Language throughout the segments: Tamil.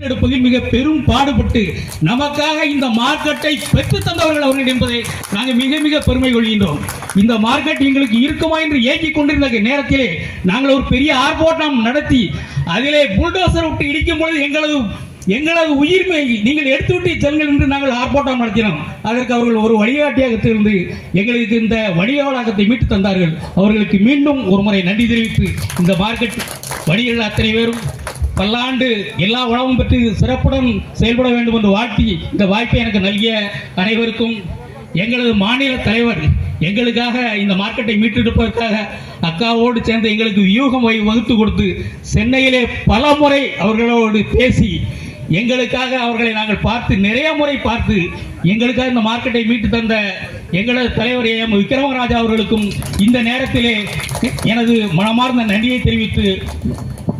எடுப்பதில் மிக பெரும் பாடுபட்டு நமக்காக இந்த மார்க்கெட்டை பெற்று தந்தவர்கள் அவர்கள் என்பதை நாங்கள் மிக மிக பெருமை கொள்கின்றோம். இந்த மார்க்கெட் எங்களுக்கு இருக்குமா என்று ஏங்கிக் கொண்டிருந்த நேரத்திலே நாங்கள் ஒரு பெரிய ஆர்ப்பாட்டம் நடத்தி அதிலே புல்டோசர் விட்டு இடிக்கும் பொழுது எங்களது எங்களது உயிர்மை நீங்கள் எடுத்துவிட்டு செல்லுங்கள் என்று நாங்கள் ஆர்ப்பாட்டம் நடத்தினோம். அதற்கு அவர்கள் ஒரு வழிகாட்டியாக இருந்து எங்களுக்கு இந்த வழிகாட்டத்தை மீட்டு தந்தார்கள். அவர்களுக்கு மீண்டும் ஒரு முறை நன்றி தெரிவித்து இந்த மார்க்கெட் வணிகர்கள் அத்தனை பேரும் பல்லாண்டு எல்லா உணவும் பெற்று சிறப்புடன் செயல்பட வேண்டும் என்று வாழ்த்தி இந்த வாய்ப்பை எனக்கு நல்கிய அனைவருக்கும் எங்களது மாநில தலைவர் எங்களுக்காக இந்த மார்க்கெட்டை மீட்டெடுப்பதற்காக அக்காவோடு சேர்ந்து எங்களுக்கு வியூகம் வகுத்து கொடுத்து சென்னையிலே பல முறை அவர்களோடு பேசி எங்களுக்காக அவர்களை நாங்கள் பார்த்து நிறைய முறை பார்த்து எங்களுக்காக இந்த மார்க்கெட்டை மீட்டு தந்த எங்களது தலைவர் எம் விக்ரமராஜா அவர்களுக்கும் இந்த நேரத்திலே எனது மனமார்ந்த நன்றியை தெரிவித்து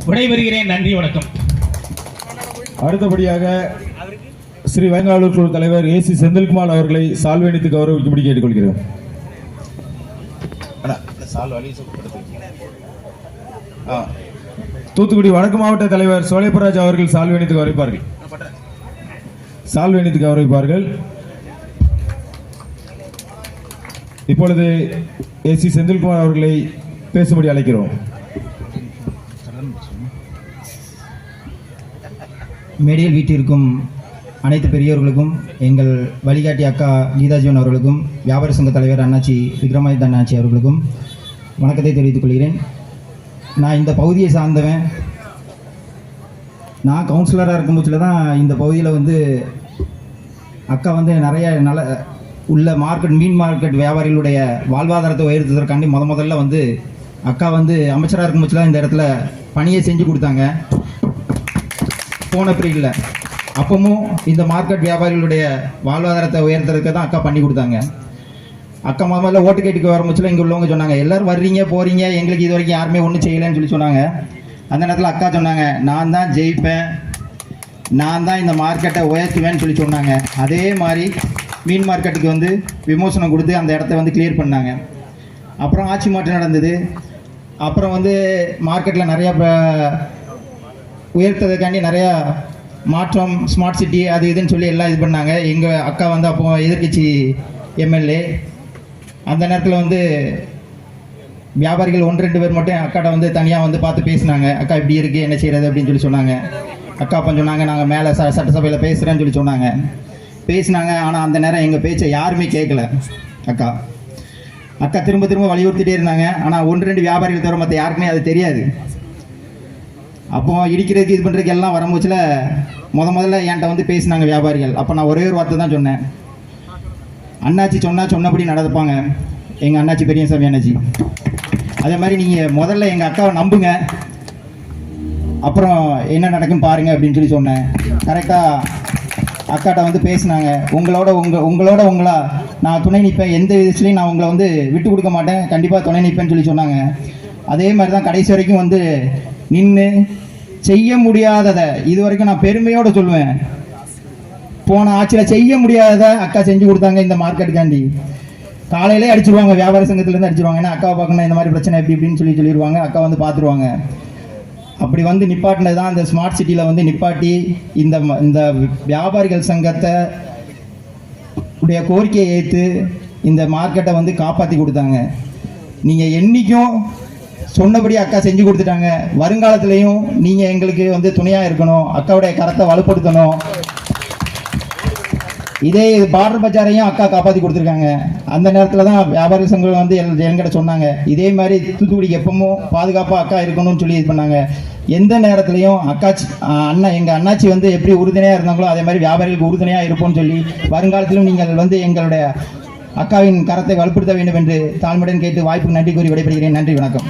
விடைபெறுகிறேன். நன்றி வணக்கம். அடுத்தபடியாக ஸ்ரீ வேங்காலூர் குழு தலைவர் ஏ சி செந்தில்குமார் அவர்களை சால்வேணித்து கௌரவிக்கும்படி. ஆ. தூத்துக்குடி வடக்கு மாவட்ட தலைவர் சோலைப்பராஜ் அவர்கள் சால்வேணித்து கௌரவிப்பார்கள். சால்வேணித்து கௌரவிப்பார்கள். இப்பொழுது ஏ சி செந்தில்குமார் அவர்களை பேசும்படி அழைக்கிறோம். மேடையில் வீட்டிற்கும் அனைத்து பெரியோர்களுக்கும் எங்கள் வழிகாட்டி அக்கா கீதாஜீவன் அவர்களுக்கும் வியாபார சங்க தலைவர் அண்ணாச்சி விக்ரமாதித்த அண்ணாச்சி அவர்களுக்கும் வணக்கத்தை தெரிவித்துக் கொள்கிறேன். நான் இந்த பகுதியை சார்ந்தவன். நான் கவுன்சிலராக இருக்கும் பட்சத்தில் தான் இந்த பகுதியில் வந்து அக்கா வந்து நிறைய நல்ல உள்ள மார்க்கெட் மீன் மார்க்கெட் வியாபாரிகளுடைய வாழ்வாதாரத்தை உயர்த்துவதற்காண்டி முத முதல்ல வந்து அக்கா வந்து அமைச்சராக இருக்கும் பட்சத்தில் இந்த இடத்துல பணியை செஞ்சு கொடுத்தாங்க. போன பீரியடில் அப்பவும் இந்த மார்க்கெட் வியாபாரிகளுடைய வாழ்வாதாரத்தை உயர்த்துறதுக்கு தான் அக்கா பண்ணி கொடுத்தாங்க. அக்கா முதல்ல ஓட்டு கேட்டுக்கு வர முச்சில் இங்கே உள்ளவங்க சொன்னாங்க எல்லோரும் வர்றீங்க போகிறீங்க எங்களுக்கு இது வரைக்கும் யாருமே ஒன்றும் செய்யலைன்னு சொல்லி சொன்னாங்க. அந்த நேரத்தில் அக்கா சொன்னாங்க நான் தான் ஜெயிப்பேன். நான் தான் இந்த மார்க்கெட்டை உயர்த்துவேன்னு சொல்லி சொன்னாங்க. அதே மாதிரி மீன் மார்க்கெட்டுக்கு வந்து விமோசனம் கொடுத்து அந்த இடத்த வந்து கிளியர் பண்ணாங்க. அப்புறம் ஆட்சி மாற்றம் நடந்தது. அப்புறம் வந்து மார்க்கெட்டில் நிறையா ப- உயர்த்ததுக்காண்டி நிறையா மாற்றம் ஸ்மார்ட் சிட்டி அது இதுன்னு சொல்லி எல்லாம் இது பண்ணாங்க. எங்கள் அக்கா வந்து அப்போ எதிர்கட்சி எம்எல்ஏ அந்த நேரத்தில் வந்து வியாபாரிகள் ஒன்று ரெண்டு பேர் மட்டும் அக்காட்ட வந்து தனியாக வந்து பார்த்து பேசினாங்க. அக்கா இப்படி இருக்குது என்ன செய்கிறது அப்படின்னு சொல்லி சொன்னாங்க. அக்கா அப்போ சொன்னாங்க நாங்கள் மேலே ச சட்டசபையில் பேசுகிறேன்னு சொல்லி சொன்னாங்க. பேசினாங்க. ஆனால் அந்த நேரம் எங்கள் பேச்சை யாருமே கேட்கல அக்கா. அக்கா திரும்ப திரும்ப வலியுறுத்திட்டே இருந்தாங்க. ஆனால் ஒன்று ரெண்டு வியாபாரிகள் தவிர மற்ற யாருக்குமே அது தெரியாது. அப்போ இடிக்கிறதுக்கு இது பண்ணுறதுக்கு எல்லாம் வரும்போச்சில் முத முதல்ல என்கிட்ட வந்து பேசினாங்க வியாபாரிகள். அப்போ நான் ஒரே ஒரு வார்த்தை தான் சொன்னேன். அண்ணாச்சி சொன்னால் சொன்னபடி நடந்துப்பாங்க. எங்கள் அண்ணாச்சி பெரியசாமி அண்ணாச்சி. அதே மாதிரி நீங்கள் முதல்ல எங்கள் அக்காவை நம்புங்க. அப்புறம் என்ன நடக்கும் பாருங்க அப்படின்னு சொல்லி சொன்னேன். கரெக்டாக அக்காட்ட வந்து பேசினாங்க. உங்களோட உங்க உங்களோட உங்களா நான் துணை நிற்பேன். எந்த விதத்துலையும் நான் உங்களை வந்து விட்டு கொடுக்க மாட்டேன். கண்டிப்பாக துணை நிற்பேன்னு சொல்லி சொன்னாங்க. அதே மாதிரி தான் கடைசி வரைக்கும் வந்து நின்று செய்ய முடியாததை இது வரைக்கும் நான் பெருமையோட சொல்லுவேன். போன ஆட்சியில் செய்ய முடியாததை அக்கா செஞ்சு கொடுத்தாங்க இந்த மார்க்கெட்டுக்காண்டி காலையிலே அடிச்சிருவாங்க வியாபார சங்கத்துலேருந்து அடிச்சிருவாங்க. ஏன்னா அக்காவை பார்க்கணும் இந்த மாதிரி பிரச்சனை எப்படி இப்படின்னு சொல்லி சொல்லிடுவாங்க அக்கா வந்து பார்த்துருவாங்க. அப்படி வந்து நிப்பாட்டினது தான் இந்த ஸ்மார்ட் சிட்டியில் வந்து நிப்பாட்டி இந்த ம- இந்த வியாபாரிகள் சங்கத்தை உடைய கோரிக்கையை ஏற்று இந்த மார்க்கெட்டை வந்து காப்பாற்றி கொடுத்தாங்க. நீங்கள் என்றைக்கும் சொன்னபடி அக்கா செஞ்சு கொடுத்துட்டாங்க. வருங்காலத்திலையும் நீங்கள் எங்களுக்கு வந்து துணையாக இருக்கணும். அக்காவுடைய கரத்தை வலுப்படுத்தணும். இதே இது பார்டர் பஜாரையும் அக்கா காப்பாற்றி கொடுத்துருக்காங்க. அந்த நேரத்தில் தான் வியாபாரி சங்கம் வந்து என்கிட்ட சொன்னாங்க. இதே மாதிரி தூத்துக்குடிக்கு எப்பவும் பாதுகாப்பாக அக்கா இருக்கணும்னு சொல்லி இது பண்ணாங்க. எந்த நேரத்துலையும் அக்காச்சி அண்ணா எங்கள் அண்ணாச்சி வந்து எப்படி உறுதுணையாக இருந்தாங்களோ அதே மாதிரி வியாபாரிகளுக்கு உறுதுணையாக இருப்போம்னு சொல்லி வருங்காலத்திலும் நீங்கள் வந்து எங்களுடைய அக்காவின் கரத்தை வலுப்படுத்த வேண்டும் என்று தாழ்மையுடன் கேட்டு வாய்ப்புக்கு நன்றி கூறி விடைபெறுகிறேன். நன்றி வணக்கம்.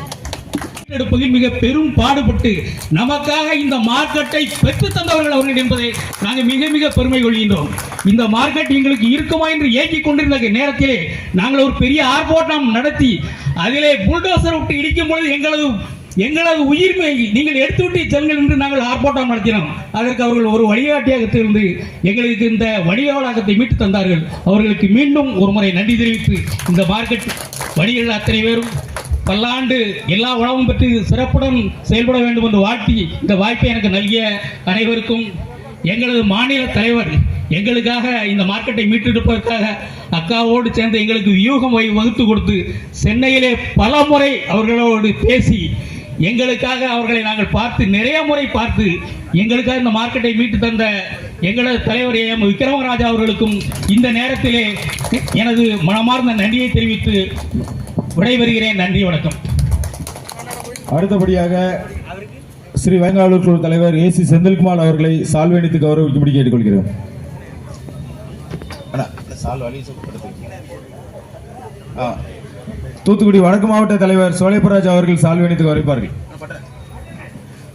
எடுப்பதில் மிக பெரும் பாடுபட்டு நமக்காக இந்த மார்க்கெட்டை பெற்று தந்தவர்கள் அவர்கள் என்பதை நாங்கள் மிக மிக பெருமை கொள்கின்றோம். இந்த மார்க்கெட் எங்களுக்கு இருக்குமா என்று ஏங்கிக் கொண்டிருந்த நேரத்திலே நாங்கள் ஒரு பெரிய ஆர்ப்பாட்டம் நடத்தி அதிலே புல்டோசர் விட்டு இடிக்கும் பொழுது எங்களது எங்களது உயிர்மை நீங்கள் எடுத்துவிட்டு செல்லுங்கள் என்று நாங்கள் ஆர்ப்பாட்டம் நடத்தினோம். அதற்கு அவர்கள் ஒரு வழிகாட்டியாக இருந்து எங்களுக்கு இந்த வணிகவளாகத்தை மீட்டு தந்தார்கள். அவர்களுக்கு மீண்டும் ஒரு முறை நன்றி தெரிவித்து இந்த மார்க்கெட் வணிகர்கள் அத்தனை பேரும் பல்லாண்டு எல்லா உணவும் பற்றி சிறப்புடன் செயல்பட வேண்டும் என்று வாழ்த்தி இந்த வாய்ப்பை எனக்கு நல்கிய அனைவருக்கும் எங்களது மாநில தலைவர் எங்களுக்காக இந்த மார்க்கெட்டை மீட்டெடுப்பதற்காக அக்காவோடு சேர்ந்து எங்களுக்கு வியூகம் வகை வகுத்து கொடுத்து சென்னையிலே பல முறை அவர்களோடு பேசி எங்களுக்காக அவர்களை நாங்கள் பார்த்து நிறைய முறை பார்த்து எங்களுக்காக இந்த மார்க்கெட்டை மீட்டு தந்த எங்களது தலைவர் எம் விக்ரமராஜா அவர்களுக்கும் இந்த நேரத்திலே எனது மனமார்ந்த நன்றியை தெரிவித்து விடைபெறுகிறேன். நன்றி வணக்கம். அடுத்தபடியாக ஸ்ரீ வேங்காளூர் குழு தலைவர் ஏ சி செந்தில்குமார் அவர்களை சால்வேணித்து கௌரவிக்கும்படி கேட்டுக்கொள்கிறோம். தூத்துக்குடி வடக்கு மாவட்ட தலைவர் சோலைப்பராஜ் அவர்கள் சால்வேணித்து கௌரவிப்பார்கள்.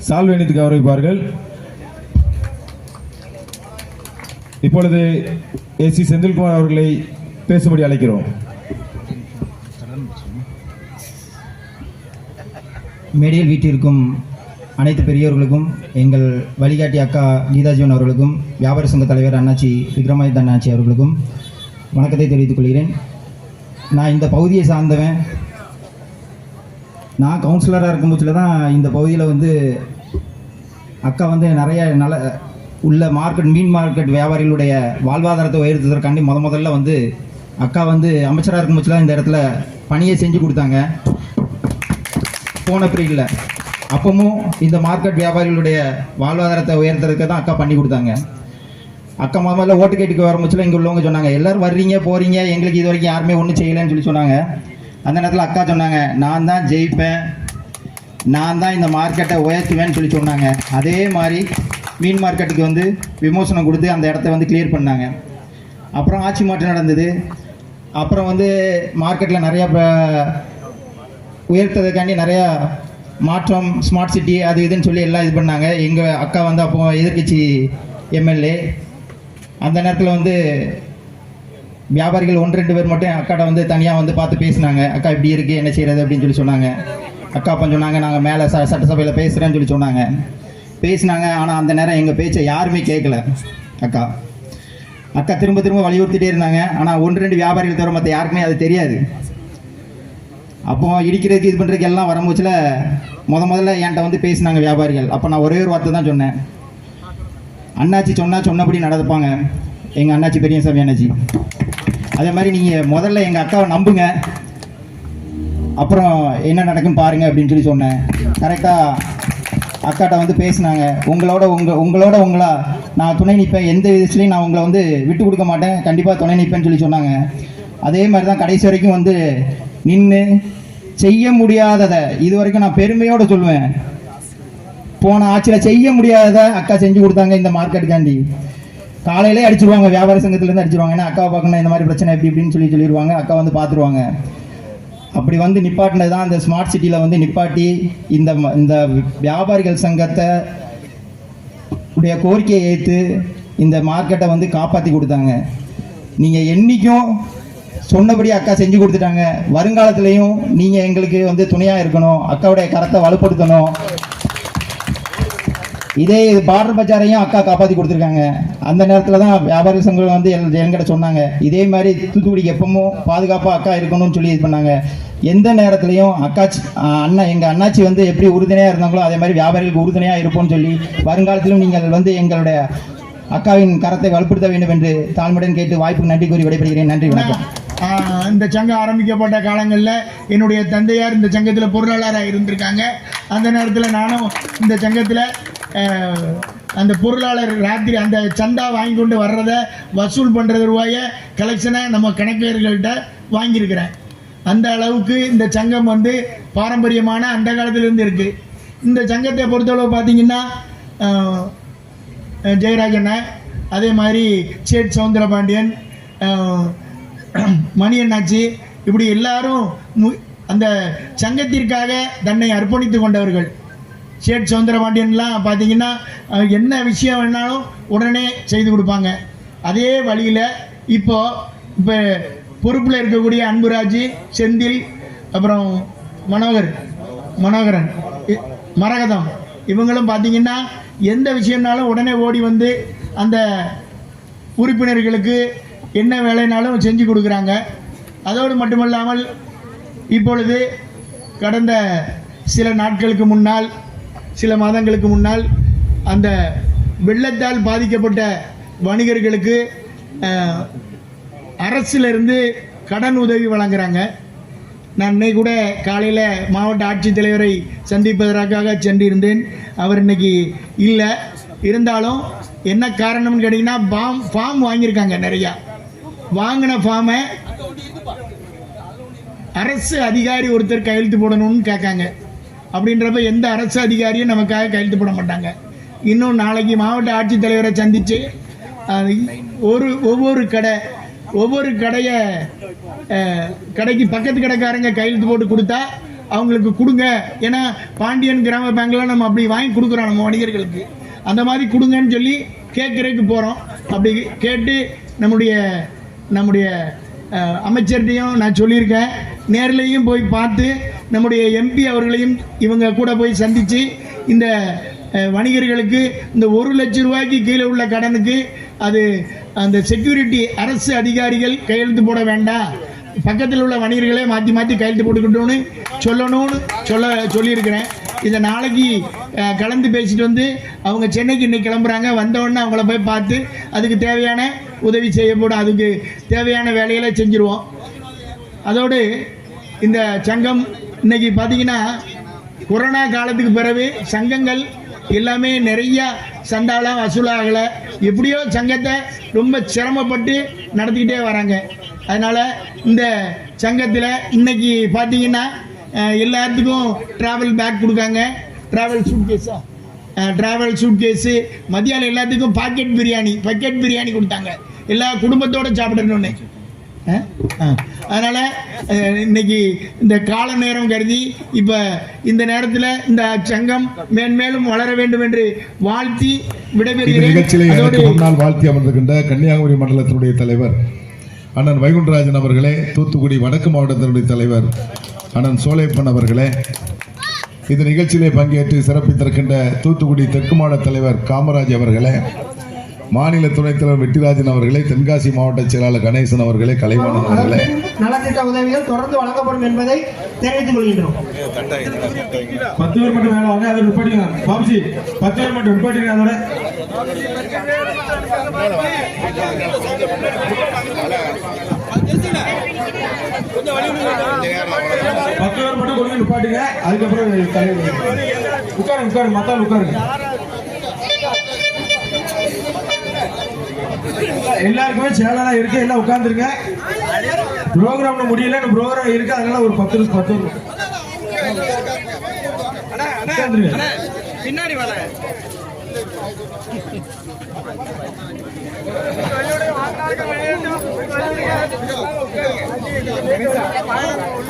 சால்வேணித்து கௌரவிப்பார்கள். இப்பொழுது ஏ சி செந்தில்குமார் அவர்களை பேசும்படி அழைக்கிறோம். மேடையில் வீட்டிற்கும் அனைத்து பெரியோர்களுக்கும் எங்கள் வழிகாட்டி அக்கா கீதாஜீவன் அவர்களுக்கும் வியாபார சங்க தலைவர் அண்ணாச்சி விக்ரமாதித்த அண்ணாச்சி அவர்களுக்கும் வணக்கத்தை தெரிவித்துக் கொள்கிறேன். நான் இந்த பகுதியை சார்ந்தவன். நான் கவுன்சிலராக இருக்கும் பட்சத்தில் தான் இந்த பகுதியில் வந்து அக்கா வந்து நிறைய நல்ல உள்ள மார்க்கெட் மீன் மார்க்கெட் வியாபாரிகளுடைய வாழ்வாதாரத்தை உயர்த்துவதற்காண்டி முத முதல்ல வந்து அக்கா வந்து அமைச்சராக இருக்கும் பட்சத்தில் இந்த இடத்துல பணியை செஞ்சு கொடுத்தாங்க. போன இல்லை அப்பவும் இந்த மார்க்கெட் வியாபாரிகளுடைய வாழ்வாதாரத்தை உயர்த்துறதுக்கு தான் அக்கா பண்ணி கொடுத்தாங்க. அக்கா முதல்ல ஓட்டு கேட்டுக்கு வர இங்கே உள்ளவங்க சொன்னாங்க எல்லாரும் வர்றீங்க போகிறீங்க எங்களுக்கு இது வரைக்கும் யாருமே ஒன்றும் செய்யலைன்னு சொல்லி சொன்னாங்க. அந்த நேரத்தில் அக்கா சொன்னாங்க நான் தான் ஜெயிப்பேன் நான் தான் இந்த மார்க்கெட்டை உயர்த்துவேன்னு சொல்லி சொன்னாங்க. அதே மாதிரி மீன் மார்க்கெட்டுக்கு வந்து விமோசனம் கொடுத்து அந்த இடத்த வந்து கிளியர் பண்ணாங்க. அப்புறம் ஆட்சி மாற்றம் நடந்தது. அப்புறம் வந்து மார்க்கெட்டில் நிறையா ப- உயர்த்ததுக்காண்டி நிறையா மாற்றம் ஸ்மார்ட் சிட்டி அது இதுன்னு சொல்லி எல்லாம் இது பண்ணாங்க. எங்கள் அக்கா வந்து அப்போ எதிர்க்கட்சி எம்எல்ஏ. அந்த நேரத்தில் வந்து வியாபாரிகள் ஒன்று ரெண்டு பேர் மட்டும் அக்காட்ட வந்து தனியாக வந்து பார்த்து பேசினாங்க. அக்கா இப்படி இருக்குது என்ன செய்கிறது அப்படின்னு சொல்லி சொன்னாங்க. அக்கா அப்போ சொன்னாங்க நாங்கள் மேலே ச சட்டசபையில் பேசுகிறேன்னு சொல்லி சொன்னாங்க. பேசினாங்க. ஆனால் அந்த நேரம் எங்கள் பேச்சை யாருமே கேட்கல அக்கா. அக்கா திரும்ப திரும்ப வலியுறுத்திட்டே இருந்தாங்க. ஆனால் ஒன்று ரெண்டு வியாபாரிகள் தவிர மற்ற யாருக்குமே அது தெரியாது. அப்போ இடிக்கிறதுக்கு இது பண்ணுறதுக்கு எல்லாம் வரும்போச்சில் முத முதல்ல என்கிட்ட வந்து பேசினாங்க வியாபாரிகள். அப்போ நான் ஒரே ஒரு வார்த்தை தான் சொன்னேன். அண்ணாச்சி சொன்னால் சொன்னபடி நடந்துப்பாங்க. எங்கள் அண்ணாச்சி பெரியசாமி அண்ணாச்சி. அதே மாதிரி நீங்கள் முதல்ல எங்கள் அக்காவை நம்புங்க. அப்புறம் என்ன நடக்கும் பாருங்க அப்படின்னு சொல்லி சொன்னேன். கரெக்டாக அக்காட்ட வந்து பேசினாங்க. உங்களோட உங்கள் உங்களோட உங்களா நான் துணை நிற்பேன் எந்த விதத்துலையும் நான் உங்களை வந்து விட்டு கொடுக்க மாட்டேன். கண்டிப்பாக துணை நிற்பேன்னு சொல்லி சொன்னாங்க. அதே மாதிரி தான் கடைசி வரைக்கும் வந்து நின்று செய்ய முடியாததை இது வரைக்கும் நான் பெருமையோடு சொல்லுவேன் போன ஆட்சியில் செய்ய முடியாததை அக்கா செஞ்சு கொடுத்தாங்க இந்த மார்க்கெட்டுக்காண்டி காலையிலே அடிச்சிருவாங்க வியாபார சங்கத்துலேருந்து அடிச்சிருவாங்க. ஏன்னா அக்காவை பார்க்கணும் இந்த மாதிரி பிரச்சனை எப்படி இப்படின்னு சொல்லி சொல்லிடுவாங்க. அக்கா வந்து பார்த்துருவாங்க. அப்படி வந்து நிப்பாட்டினது தான் இந்த ஸ்மார்ட் சிட்டியில் வந்து நிப்பாட்டி இந்த ம- இந்த வியாபாரிகள் சங்கத்தை உடைய கோரிக்கையை ஏற்று இந்த மார்க்கெட்டை வந்து காப்பாற்றி கொடுத்தாங்க. நீங்கள் என்றைக்கும் சொன்னபடி அக்கா செஞ்சு கொடுத்துட்டாங்க. வருங்காலத்திலையும் நீங்கள் எங்களுக்கு வந்து துணையாக இருக்கணும். அக்காவுடைய கரத்தை வலுப்படுத்தணும். இதே இது பார்டர் பஜாரையும் அக்கா காப்பாற்றி கொடுத்துருக்காங்க. அந்த நேரத்தில் தான் வியாபாரி சங்கம் வந்து எல் என்கிட்ட சொன்னாங்க. இதே மாதிரி தூத்துக்குடிக்கு எப்பவும் பாதுகாப்பாக அக்கா இருக்கணும்னு சொல்லி இது பண்ணாங்க. எந்த நேரத்துலையும் அக்காச்சி அண்ணா எங்கள் அண்ணாச்சி வந்து எப்படி உறுதுணையாக இருந்தாங்களோ அதே மாதிரி வியாபாரிகளுக்கு உறுதுணையாக இருப்போம்னு சொல்லி வருங்காலத்திலும் நீங்கள் வந்து எங்களுடைய அக்காவின் கரத்தை வலுப்படுத்த வேண்டும் என்று தாழ்மையுடன் கேட்டு வாய்ப்புக்கு நன்றி கூறி விடைபெறுகிறேன். நன்றி வணக்கம். இந்த சங்கம் ஆரம்பிக்கப்பட்ட காலங்களில் என்னுடைய தந்தையார் இந்த சங்கத்தில் பொருளாளராக இருந்திருக்காங்க. அந்த நேரத்தில் நானும் இந்த சங்கத்தில் அந்த பொருளாளர் ராத்திரி அந்த சந்தா வாங்கி கொண்டு வர்றதை வசூல் பண்ணுறது ரூபாயை கலெக்ஷனை நம்ம கணக்கியர்கள்ட்ட வாங்கியிருக்கிறேன். அந்த அளவுக்கு இந்த சங்கம் வந்து பாரம்பரியமான அந்த காலத்திலேருந்து இருக்குது இந்த சங்கத்தை பொறுத்தளவு பார்த்தீங்கன்னா ஆஹ், அதே மாதிரி சேட் சவுந்தரபாண்டியன் மணி அண்ணாச்சி இப்படி எல்லாரும் அந்த சங்கத்திற்காக தன்னை அர்ப்பணித்து கொண்டவர்கள். ஷேட் சவுந்தரபாண்டியன்லாம் பார்த்தீங்கன்னா என்ன விஷயம் வேணாலும் உடனே செய்து கொடுப்பாங்க. அதே வழியில் இப்போ இப்போ பொறுப்பில் இருக்கக்கூடிய அன்புராஜ் செந்தில் அப்புறம் மனோகர் மனோகரன் இ- மரகதம் இவங்களும் பார்த்தீங்கன்னா எந்த விஷயம்னாலும் உடனே ஓடி வந்து அந்த உறுப்பினர்களுக்கு என்ன வேலைனாலும் செஞ்சு கொடுக்குறாங்க. அதோடு மட்டுமல்லாமல் இப்பொழுது கடந்த சில நாட்களுக்கு முன்னால் சில மாதங்களுக்கு முன்னால் அந்த வெள்ளத்தால் பாதிக்கப்பட்ட வணிகர்களுக்கு அரசிலிருந்து கடன் உதவி வழங்குறாங்க. நான் இன்னைக்கு கூட காலையில் மாவட்ட ஆட்சித்தலைவரை சந்திப்பதற்காக சென்றிருந்தேன். அவர் இன்னைக்கு இல்லை. இருந்தாலும் என்ன காரணம்னு கேட்டிங்கன்னா ஃபார்ம் ஃபார்ம் வாங்கியிருக்காங்க நிறையா. வாங்கின ஃபார்மை அரசு அதிகாரி ஒருத்தர் கையெழுத்து போடணும்னு கேட்காங்க. அப்படின்றப்ப எந்த அரசு அதிகாரியும் நமக்காக கையெழுத்து போட மாட்டாங்க. இன்னும் நாளைக்கு மாவட்ட ஆட்சித்தலைவரை சந்தித்து ஒரு ஒவ்வொரு கடை ஒவ்வொரு கடையை கடைக்கு பக்கத்து கடைக்காரங்க கையெழுத்து போட்டு கொடுத்தா அவங்களுக்கு கொடுங்க. ஏன்னா பாண்டியன் கிராம பேங்க்லாம் நம்ம அப்படி வாங்கி கொடுக்குறோம் நம்ம வணிகர்களுக்கு. அந்த மாதிரி கொடுங்கன்னு சொல்லி கேட்குறதுக்கு போகிறோம் அப்படி கேட்டு நம்முடைய நம்முடைய அமைச்சர்கிட்டையும் நான் சொல்லியிருக்கேன். நேர்லேயும் போய் பார்த்து நம்முடைய எம்பி அவர்களையும் இவங்க கூட போய் சந்தித்து இந்த வணிகர்களுக்கு இந்த ஒரு லட்சம் ரூபாய்க்கு கீழே உள்ள கடனுக்கு அது அந்த செக்யூரிட்டி அரசு அதிகாரிகள் கையெழுத்து போட வேண்டாம் பக்கத்தில் உள்ள வணிகர்களே மாற்றி மாற்றி கையெழுத்து போட்டுக்கிட்டோன்னு சொல்லணும்னு சொல்ல சொல்லியிருக்கிறேன். இதை நாளைக்கு கலந்து பேசிட்டு வந்து அவங்க சென்னைக்கு இன்னைக்கு கிளம்புறாங்க. வந்தவுடனே அவங்கள போய் பார்த்து அதுக்கு தேவையான உதவி செய்யப்படும் அதுக்கு தேவையான வேலைகளை செஞ்சுருவோம். அதோடு இந்த சங்கம் இன்றைக்கி பார்த்தீங்கன்னா கொரோனா காலத்துக்கு பிறகு சங்கங்கள் எல்லாமே நிறையா சண்டாலாம் வசூலாகலை. எப்படியோ சங்கத்தை ரொம்ப சிரமப்பட்டு நடத்திக்கிட்டே வராங்க. அதனால் இந்த சங்கத்தில் இன்னைக்கு பார்த்தீங்கன்னா எல்லாத்துக்கும் ட்ராவல் பேக் கொடுக்காங்க. ட்ராவல் சூட் கேஸா ட்ராவல் சூட் கேஸு மதியானம் எல்லாத்துக்கும் பாக்கெட் பிரியாணி பக்கெட் பிரியாணி கொடுத்தாங்க. எல்லா குடும்பத்தோட சாப்பிடணும்னு. அதனால இன்னைக்கு இந்த கால நேரம் கருதி இப்ப இந்த நேரத்தில் இந்த சங்கம் மேன்மேலும் வளர வேண்டும் என்று வாழ்த்தி நிகழ்ச்சியிலே விடைபெறுகிறேன் அதோடு முன்னால் வாழ்த்தி அமர்ந்திருக்கின்ற கன்னியாகுமரி மண்டலத்தினுடைய தலைவர் அண்ணன் வைகுண்டராஜன் அவர்களே தூத்துக்குடி வடக்கு மாவட்டத்தினுடைய தலைவர் அண்ணன் சோலைப்பன் அவர்களே இந்த நிகழ்ச்சியிலே பங்கேற்று சிறப்பித்திருக்கின்ற தூத்துக்குடி தெற்கு மாவட்ட தலைவர் காமராஜ் அவர்களே மாநில துணைத் தலைவர் வெட்டிராஜன் அவர்களே தென்காசி மாவட்ட செயலாளர் கணேசன் அவர்களே கலைவாணன் அவர்களே நலத்திட்ட உதவிகள் தொடர்ந்து வழங்கப்படும் என்பதை தெரிவித்துக் கொள்கின்றோம். பத்து பேர் மட்டும் வேலை அதை நிப்பாட்டிங்க பாப்ஜி பத்து பேர் மட்டும் நிப்பாட்டிங்க அதோட. பத்து பேர் மட்டும் கொடுங்க நிப்பாட்டுங்க. அதுக்கப்புறம் உட்காருங்க உட்காருங்க மத்தாள் உட்காருங்க. எல்லாருக்குமே சேலெல்லாம் இருக்கு. எல்லாம் உட்காந்துருங்க ப்ரோக்ராம் முடியல. ப்ரோக்ராம் இருக்கு. அதனால ஒரு பத்து நிமிஷம் பத்து பின்னாடி உட்காந்துருங்க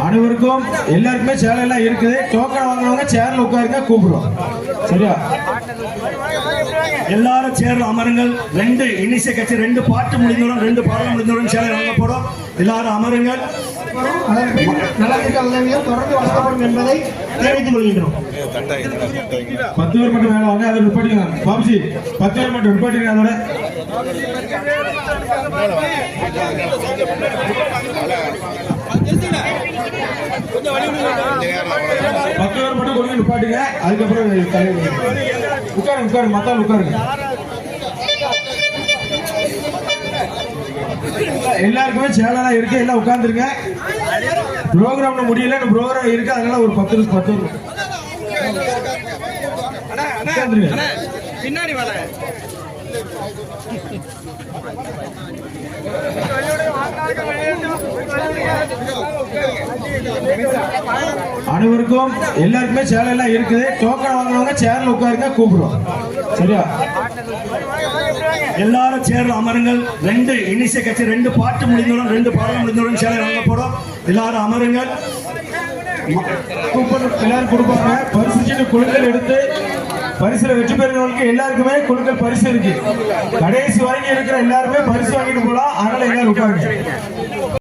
அனைவருக்கும் எல்லாருக்குமே சேலை எல்லாம் இருக்குது டோக்கன் வாங்கினவங்க சேர்ல உட்காருங்க கூப்பிடுவோம். சரியா? எல்லாரும் சேர்ல அமருங்கள். ரெண்டு இனிஷிய கட்சி ரெண்டு பாட்டு முடிஞ்சவரும் ரெண்டு பாடல் முடிந்தவுடன் சேலை வழங்கப்படும் எல்லாரும் அமருங்கள். நலத்திட்ட உதவிகள் தொடர்ந்து வழங்கப்படும் என்பதை தெரிவித்துக் கொள்கின்றோம் பத்து பேர் மட்டும் வேலை வாங்க அதை நிப்பாட்டிங்க பாப்ஜி பத்து பேர் மட்டும் நிப்பாட்டிங்க அதோட பத்து பேர் மட்டும் கொடுங்க நிப்பாட்டுங்க அதுக்கப்புறம் தலைவர் உட்காருங்க உட்காருங்க மத்தாள் உட்காருங்க எல்லாருக்குமே சேலெல்லாம் இருக்கு எல்லாம் உட்காந்துருங்க ப்ரோக்ராம் முடியல இன்னும் ப்ரோக்ராம் இருக்கு அதனால ஒரு பத்து நிமிஷம் பத்து நிமிஷம். உட்காந்துருங்க. அனைவருக்கும் எல்லாருக்குமே சேலை எல்லாம் இருக்குது. டோக்கன் வாங்குறவங்க சேர்ல உட்காருங்க கூப்பிடுவோம் சரியா? எல்லாரும் சேர்ல அமருங்கள். ரெண்டு இனிஷிய கட்சி ரெண்டு பாட்டு முடிந்தவுடன் ரெண்டு பாடம் முடிந்தவுடன் சேலை வழங்கப்படும். எல்லாரும் அமருங்கள். கூப்பன் எல்லாரும் கொடுப்பாங்க. பரிசு குழுக்கள் எடுத்து பரிசுல வெற்றி பெறுகிறவங்களுக்கு எல்லாருக்குமே குழுக்கள் பரிசு இருக்கு. கடைசி வாங்கி இருக்கிற எல்லாருமே பரிசு வாங்கிட்டு போலாம். அதனால எல்லாரும் உட்காருங்க.